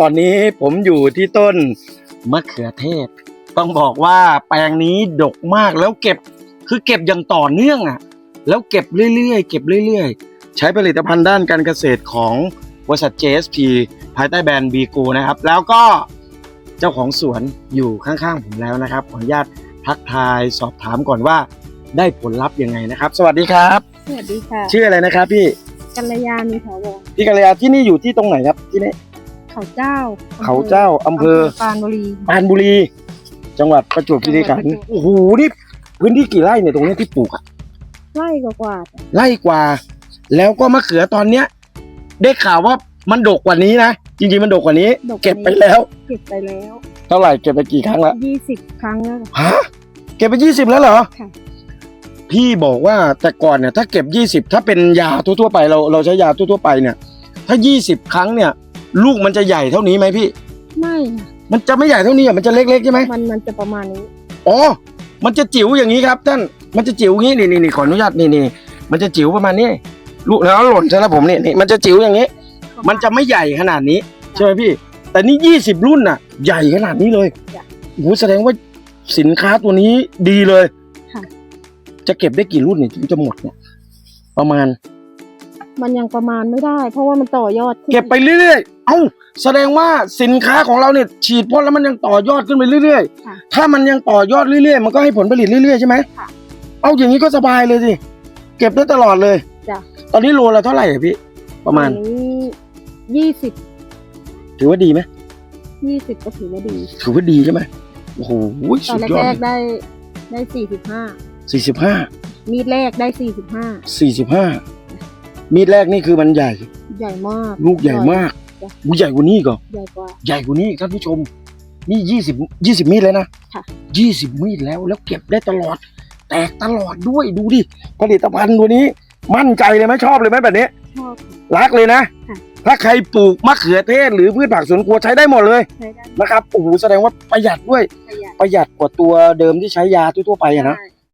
ตอนนี้ผมอยู่ที่ต้นมะเขือเทศ ต้องบอกว่าแปลงนี้ดกมากแล้วเก็บคือเก็บอย่างต่อเนื่องอะ แล้วเก็บเรื่อยๆ เก็บเรื่อยๆ ใช้ผลิตภัณฑ์ด้านการเกษตรของบริษัท JSP ภายใต้แบรนด์บีกูนะครับ แล้วก็เจ้าของสวนอยู่ข้างๆผมแล้วนะครับ ขออนุญาตทักทายสอบถามก่อนว่าได้ผลลัพธ์ยังไงนะครับ สวัสดีครับ สวัสดีค่ะ ชื่ออะไรนะครับพี่กัลยามีถาวรพี่กัลยาที่นี่อยู่ที่ตรงไหนครับที่นี่ เขาเจ้าเขาเจ้าอำเภอปรานบุรีปรานบุรี จังหวัดประจวบคีรีขันธ์จังหวัดประจวบโอ้โหนี่พื้นที่กี่ไร่เนี่ยตรงเนี้ยที่ปลูกอะไร่กว่าๆจ้ะไร่กว่า แล้วก็มะเขือตอนเนี้ย ได้ข่าวว่ามันดกกว่านี้นะจริงๆมันดกกว่านี้ดกเก็บไปแล้ว เก็บไปแล้ว เท่าไหร่เก็บไปกี่ครั้งละยี่สิบครั้งแล้วฮะเก็บไปยี่สิบแล้วเหรอค่ะพี่บอกว่าแต่ก่อนเนี่ยถ้าเก็บยี่สิบถ้าเป็นยาทั่วๆไปเราเราใช้ยาทั่วๆไปเนี่ย ถ้ายี่สิบครั้งเนี่ย ลูกมันจะใหญ่เท่านี้ไหมพี่ ไม่ค่ะมันจะไม่ใหญ่เท่านี้อะมันจะเล็กๆใช่ไหมมันมันจะประมาณนี้ อ๋อ มันจะจิ๋วอย่างนี้ครับท่าน มันจะจิ๋วอย่างนี้นี่นี่นี่ขออนุญาตนี่นี่มันจะจิ๋วประมาณนี้ลูกแล้วหล่นใช่แล้วผมนี่นี่มันจะจิ๋วอย่างนี้ มันจะไม่ใหญ่ขนาดนี้ใช่ไหมพี่ แต่นี่ยี่สิบรุ่นน่ะ ใหญ่ขนาดนี้เลยจ้ะโอ้โหแสดงว่าสินค้าตัวนี้ดีเลย ค่ะ จะเก็บได้กี่รุ่นเนี่ยถึงจะหมดเนี่ย ประมาณ มันยังประมาณไม่ได้ เพราะว่ามันต่อยอดขึ้นเก็บไปเรื่อยๆ เอ้าแสดงว่าสินค้าของเราเนี่ยฉีดพ่นแล้วมันยังต่อยอดขึ้นไปเรื่อยค่ะ ๆ ถ้ามันยังต่อยอดเรื่อยๆ มันก็ให้ผลผลิตเรื่อยๆใช่ไหมค่ะ เอาอย่างนี้ก็สบายเลยสิ เก็บได้ตลอดเลย จ้ะตอนนี้โลละเท่าไหร่อะพี่ ประมาณอันนี้ยี่สิบถือว่าดีไหมยี่สิบก็ถือว่าดี ถือว่าดีใช่ไหมโอ้โหตอสุนดยอแรดกๆได้ได้สี่สิบห้าสี่สิบห้ามีดแรกได้สี่สิบห้าสี่สิบห้ามีดแรกนี่คือมันใหญ่ ใหญ่มากลูกใหญ่มากจ้ะ อู้ใหญ่กว่านี้อีก็ใหญ่กว่า ใหญ่กว่านี้ท่านผู้ชม นี่ยี่สิบยี่สิบมีดเลยนะค่ะ ยี่สิบมีดแล้วแล้วเก็บได้ตลอด แตกตลอดด้วยดูดิผลิตภัณฑ์ตัวนี้ มั่นใจเลยไหมชอบเลยไหมแบบนี้ ชอบค่ะรักเลยนะ ค่ะ ถ้าใครปลูกมะเขือเทศ หรือพืชผักสวนครัวใช้ได้หมดเลยใช้ได้นะครับโอ้โหแสดงว่าประหยัดด้วย ประหยัดประหยัดกว่าตัวเดิมที่ใช้ยาทั่วๆไปอะนะใช่